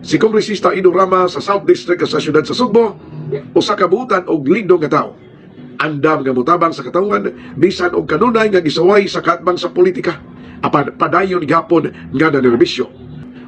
Si Kongresista Ido Rama sa South District sa siyudad sa Sugbo, usa ka buutan og lindo nga tao. Andam nga mutabang sa katawan, bisan og kanunay nga gisaway sa katbang sa politika. Apan padayon gapon nga nanerbisyo.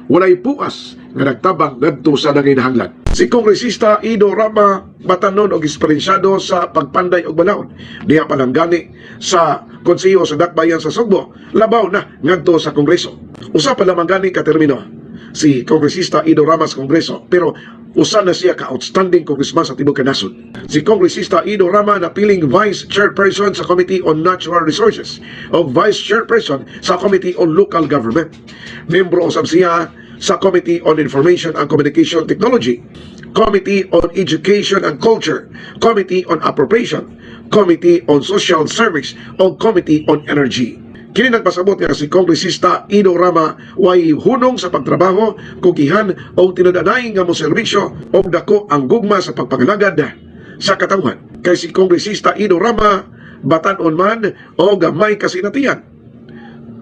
Walay puas nga nagtabang ngadto sa nanginahanglan. Si Kongresista Ido Rama batanon og eksperensyado sa pagpanday og balawon. Diha palanggani sa konseyo sa Dakbayan sa Sugbo, labaw na ngadto sa Kongreso. Usa pa lamang gani ka termino si Kongresista Ido Rama sa Kongreso pero usa na siya ka outstanding congressman sa tibuok nasod. Si Kongresista Ido Rama napiling Vice Chairperson sa Committee on Natural Resources o Vice Chairperson sa Committee on Local Government. Membro usab siya sa Committee on Information and Communication Technology, Committee on Education and Culture, Committee on Appropriation, Committee on Social Service o Committee on Energy. Kini nagpasabot nga si Kongresista Ido Rama way hunong sa pagtrabaho, kukihan o tinadanay nga mo serbisyo o dako ang gugma sa pagpangalagad sa katawhan. Kay si Kongresista Ido Rama batanon man o gamay kasinatian.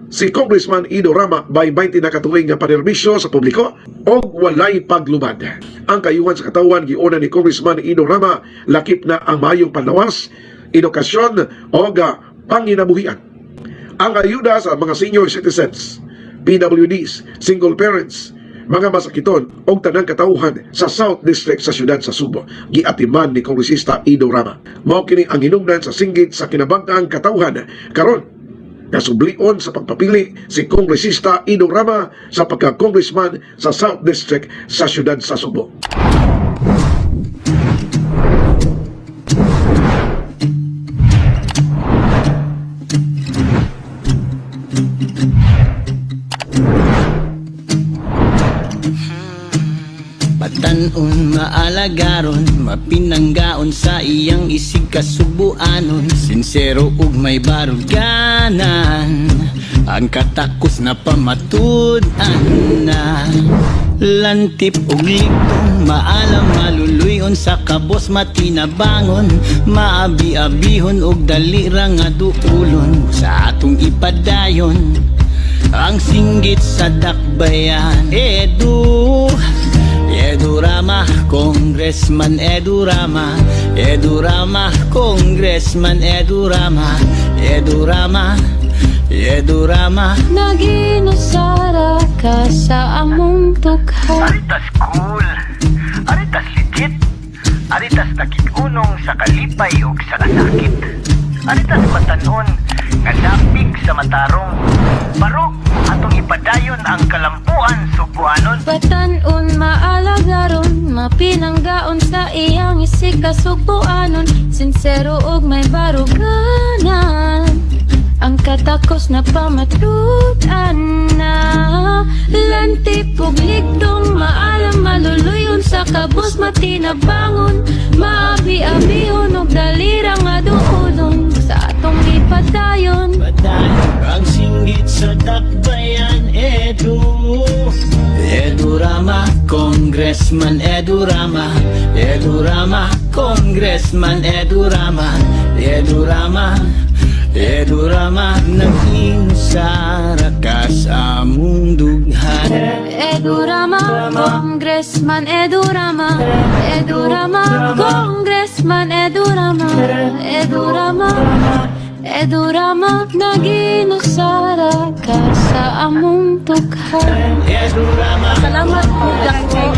Si Congressman Ido Rama by 20 na katuwing nga panerbisyo sa publiko o walay paglubad. Ang kayuhan sa katawan giuna ni Congressman Ido Rama lakip na ang mayong panlawas, edukasyon o panginabuhian ang ayuda sa mga senior citizens, PWDs, single parents, mga masakiton o tanang katauhan sa South District sa siyudad sa Subo. Giatiman ni Kongresista Ido Rama. Mao kini ang hinungdan sa singgit sa kinabangkang katauhan karon Kasublion sa pagpapili si Kongresista Ido Rama sa pagka-congressman sa South District sa siyudad sa Subo. Patanon, maalagaron, mapinanggaon sa iyang isig kasubuanon. Sinsero ug may baruganan Ang katakos na pamatudan na Lantip ug ligtong, maalam maluluyon sa kabos matinabangon. Maabi-abihon ug dalira nga duulon Sa atong ipadayon. Ang singgit sa dakbayan Edu Edurama, Congressman Edurama Edurama, Congressman Edurama Edurama Edurama Naginusara ka sa among tukha Aritas cool. Aritas legit. Aritas nakikunong sa kalipay ug sa kasakit. Aritas matanon nga sa matarong. Barok atong ipadayon ang kalampuan subuanon. Patanon maalagaron Mapinanggaon sa iyang isig kasugpuanon Sinsero ug may baruganan Ang katakos na pamatudan na. Lantip ug ligtong maalam maluluyon sa kabus matinabangon. Maabi-abihon ug dalira nga Edurama, Congressman Edurama Edurama, Congressman Edurama Edurama Edurama Nag-inusara ka sa among dughan Edurama, Congressman Edurama Edurama, Congressman Edurama Edurama Edurama, naginusara ka sa among Edurama Salamat po, Dr.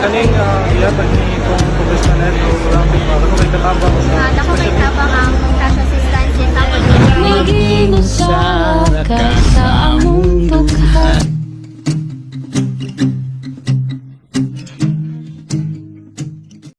Kaning uh, iyatan ni kong Congressman Edo Ramos para kung may katabang sa Ako may tabang ang magkasasistansya tapos Naginusara ka